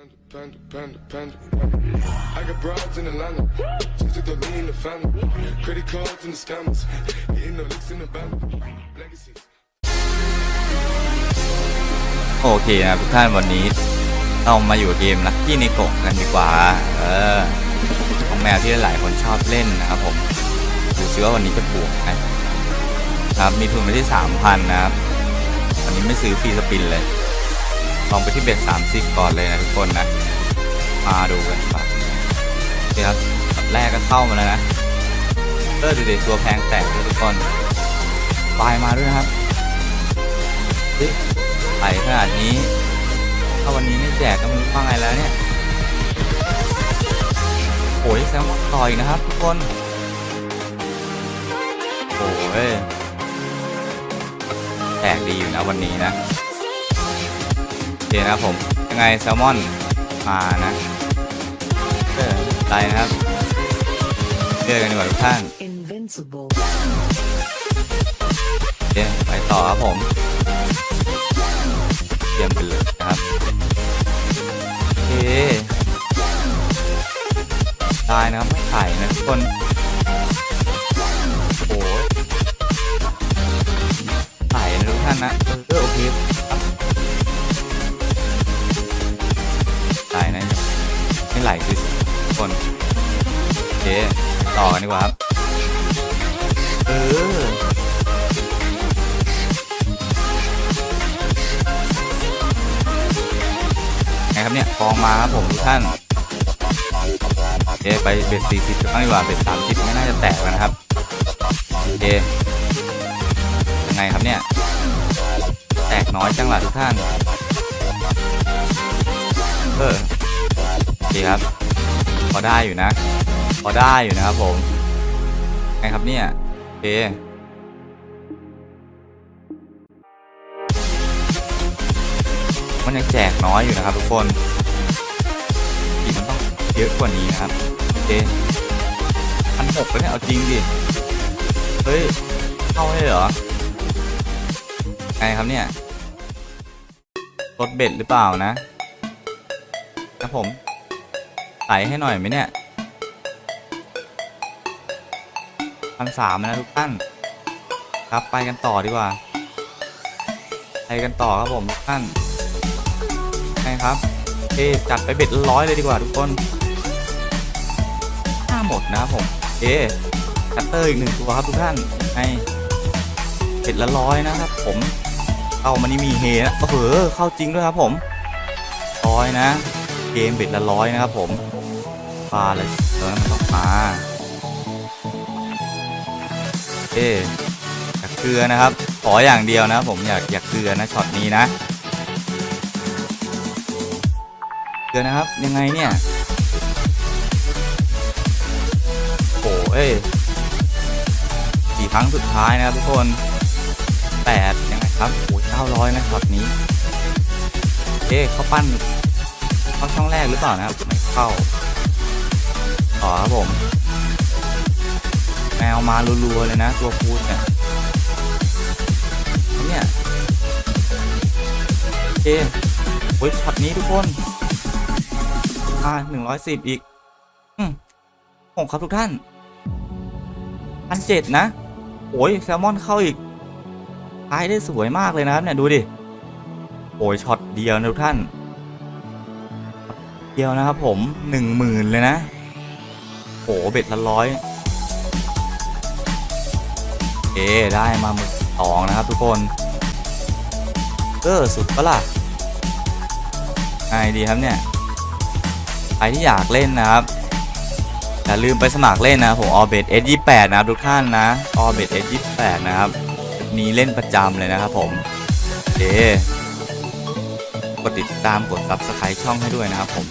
Panda, panda, panda, panda. I got broads in Atlanta. Just to throw me in the family. Credit cards and the scammers. Hitting the licks in the band. Legacies. โอเคนะทุกท่านวันนี้เรามาอยู่เกมลักกี้ในกงกันดีกว่า เออ ของแมวที่หลายคนชอบเล่นนะครับผมดูซิว่าวันนี้จะบวกนะครับ มีทุนไปที่ 3,000 นะครับ วันนี้ไม่ซื้อฟรีสปินเลย ลองไปที่เบ็ด30ก่อนเลยนะทุกคนนะมาดูกันครับเคครับแรกก็เข้ามาแล้วนะเออดูดิตัวแพงแตกเลยทุกคนปลายมาด้วยนะครับเฮ้ยไหลขนาดนี้ ถ้าวันนี้ไม่แจกก็ไมันว่าไงแล้วเนี่ยโอ้ยแซลมต่อยนะครับทุกคน โอ้ยแตกดีอยู่นะวันนี้นะ โอเคนะครับผม ยังไงแซลมอนมานะเออไปนะครับเจอกันดีกว่าทุกท่าน Invincible. โอเคไปต่อครับผมเยี่ยมไปเลยนะครับโอเคได้นะครับไม่ไข่นะทุกคนโอ้โหไข่นะทุกท่านนะเออโอเค ไม่ไหลคือทุกคนโอเคต่อกันดีกว่าครับ เออไงครับเนี่ยฟองมาครับผมทุกท่านโอเคไปเบ็ดสี่สิบกันบ้างดีกว่าเบ็ดสามสิบไม่น่าจะแตกแล้วนะครับโอเคยังไงครับเนี่ย แตกน้อยจังหล่ะทุกท่าน เออ ครับ พอได้อยู่นะ พอได้อยู่นะครับผมไงครับเนี่ยโอเคมันยังแจกน้อยอยู่นะครับทุกคนอีกมันต้องเยอะกว่านี้นะครับเคพันหกแล้วเนี่ยเอาจริงดิ เฮ้ย เข้าได้เหรอ ไงครับเนี่ยลดเบ็ดหรือเปล่านะนะผม ส่ให้หน่อยไหมเนี่ยพันสามนะทุกท่าน ครับไปกันต่อดีกว่า ไปกันต่อครับผมทุกท่านไงครับเอจัดไปเบ็ดละร้อยเลยดีกว่าทุกคนห้าหมดนะครับผมเอคัตเตอร์อีกหนึ่งตัวครับทุกท่านไงเบ็ดละร้อยนะครับ ผมเข้ามานี่มีเฮนะโอ้โหเข้าจริงด้วยครับผมร้อยนะ เกมเบ็ดละร้อยนะครับผม ปลาเลยเออมันต้องมาเออยากเกลือนะครับ ขออย่างเดียวนะ ผมอยากอยากเกลือนะช็อตนี้นะเดี๋ยวนะครับยังไงเนี่ยโอ้เอ้สี่ครั้งสุดท้ายนะครับทุกคนแปดยังไงครับโอ้เก้าร้อยนะช็อตนี้ เอ๊เขาปั้นเข้าช่องแรกหรือเปล่านะครับไม่เข้า ต่อครับผม แมวมารัวๆเลยนะ ตัวพูดเนี่ยเนี่ยเอ๊ะโอ้ยช็อตนี้ทุกคน อ่าหนึ่งร้อยสิบอีกอืมหกครับทุกท่านพันเจ็ดนะ โอ้ยแซลมอนเข้าอีกท้ายได้สวยมากเลยนะครับเนี่ยดูดิโอ้ยช็อตเดียวนะทุกท่านเดียวนะครับผมหนึ่งหมื่นเลยนะ เบ็ดละร้อยเอได้มาหมื่นสองนะครับทุกคน เออสุดปะล่ะไงดีครับเนี่ยใครที่อยากเล่นนะครับอย่าลืมไปสมัครเล่นนะผมออเบด S28 นะครับทุกท่านนะออเบด S28 นะครับนี้เล่นประจำเลยนะครับผมโอกดติดตามกด Subscribe ช่องให้ด้วยนะครับผม